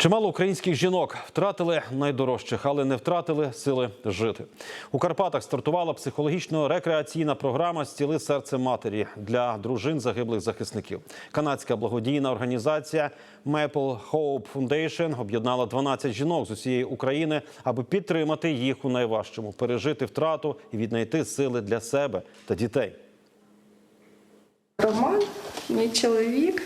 Чимало українських жінок втратили найдорожчих, але не втратили сили жити. У Карпатах стартувала психологічно-рекреаційна програма Стіли серце матері для дружин загиблих захисників. Канадська благодійна організація Maple Hope Foundation об'єднала 12 жінок з усієї України, аби підтримати їх у найважчому, пережити втрату і віднайти сили для себе та дітей. Роман, мій чоловік.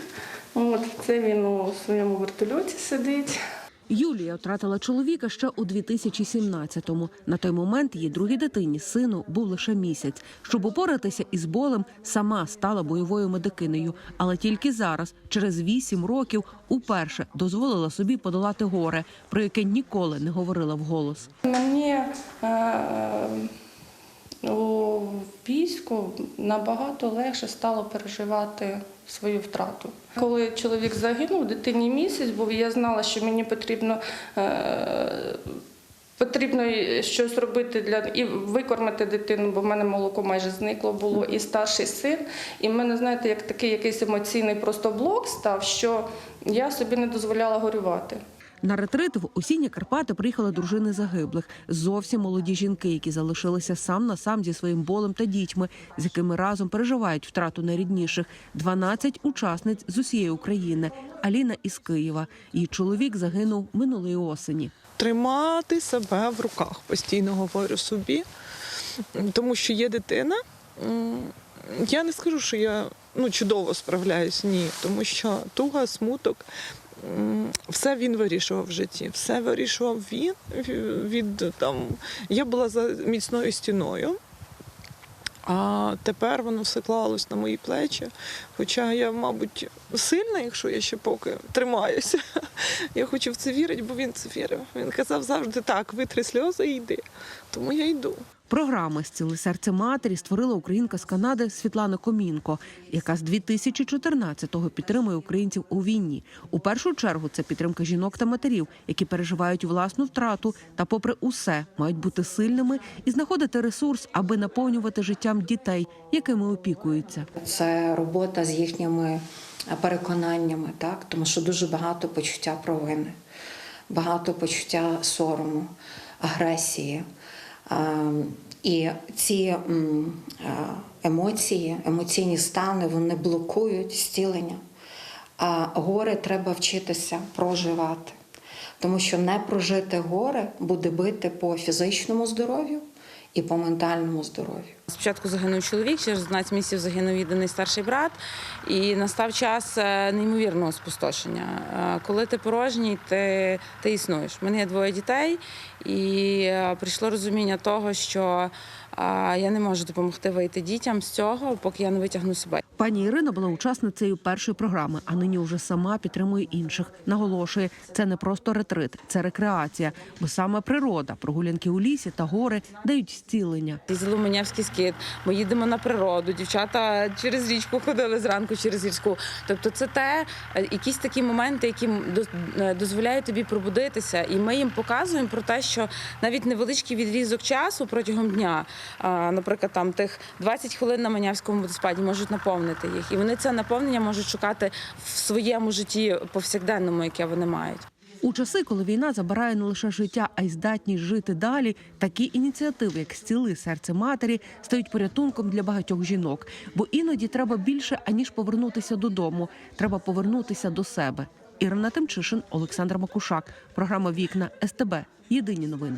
От це він у своєму вертольоті сидить. Юлія втратила чоловіка ще у 2017-му. На той момент її другій дитині, сину, був лише місяць. Щоб упоратися із болем, сама стала бойовою медикинею. Але тільки зараз, через вісім років, уперше дозволила собі подолати горе, про яке ніколи не говорила вголос. Мені е, у війську набагато легше стало переживати свою втрату. Коли чоловік загинув, дитині місяць був, я знала, що мені потрібно. Е, Потрібно щось робити для і викормити дитину, бо в мене молоко майже зникло було, і старший син. І в мене, знаєте, як такий якийсь емоційний просто блок став, що я собі не дозволяла горювати. На ретрит в осінні Карпати приїхали дружини загиблих, зовсім молоді жінки, які залишилися сам на сам зі своїм болем та дітьми, з якими разом переживають втрату найрідніших. 12 учасниць з усієї України. Аліна із Києва. Її чоловік загинув минулої осені. тримати себе в руках, постійно говорю собі, тому що є дитина. Я не скажу, що я ну, чудово справляюсь, ні, тому що туга, смуток. Все він вирішував в житті, все вирішував він від там. Я була за міцною стіною, а тепер воно все клалось на мої плечі. Хоча я, мабуть, сильна, якщо я ще поки тримаюся. Я хочу в це вірити, бо він це вірив. Він казав завжди так: витри сльози і йди. Тому я йду. Програми «Зціли серце матері створила українка з Канади Світлана Комінко, яка з 2014-го підтримує українців у війні. У першу чергу це підтримка жінок та матерів, які переживають власну втрату та, попри усе, мають бути сильними і знаходити ресурс, аби наповнювати життям дітей, якими опікуються. Це робота з їхніми переконаннями, так? тому що дуже багато почуття провини, багато почуття сорому, агресії. А, І ці е, емоції, емоційні стани, вони блокують зцілення. А горе треба вчитися проживати, тому що не прожити горе буде бити по фізичному здоров'ю і по ментальному здоров'ю. Спочатку загинув чоловік, через 12 місяців загинув єдиний старший брат, і настав час е, неймовірного спустошення. Е, Коли ти порожній, ти, ти існуєш. У мене є двоє дітей, і е, прийшло розуміння того, що я не можу допомогти вийти дітям з цього, поки я не витягну себе. Пані Ірина була учасницею першої програми, а нині вже сама підтримує інших. Наголошує, це не просто ретрит, це рекреація, бо саме природа, прогулянки у лісі та гори дають зцілення. Зіломенявський скит, ми їдемо на природу. Дівчата через річку ходили зранку через гірську. Тобто, це те, е, якісь такі моменти, які е, дозволяють тобі пробудитися. І ми їм показуємо про те, що навіть невеличкий відрізок часу протягом дня, а, наприклад, там тих 20 хвилин на Манявському водоспаді можуть наповнити їх. І вони це наповнення можуть шукати в своєму житті повсякденному, яке вони мають. У часи, коли війна забирає не лише життя, а й здатність жити далі, такі ініціативи, як «Зціли серце матері, стають порятунком для багатьох жінок. Бо іноді треба більше аніж повернутися додому. Треба повернутися до себе. Ірина Тимчишин, Олександр Макушак. Програма Вікна СТБ. Єдині новини.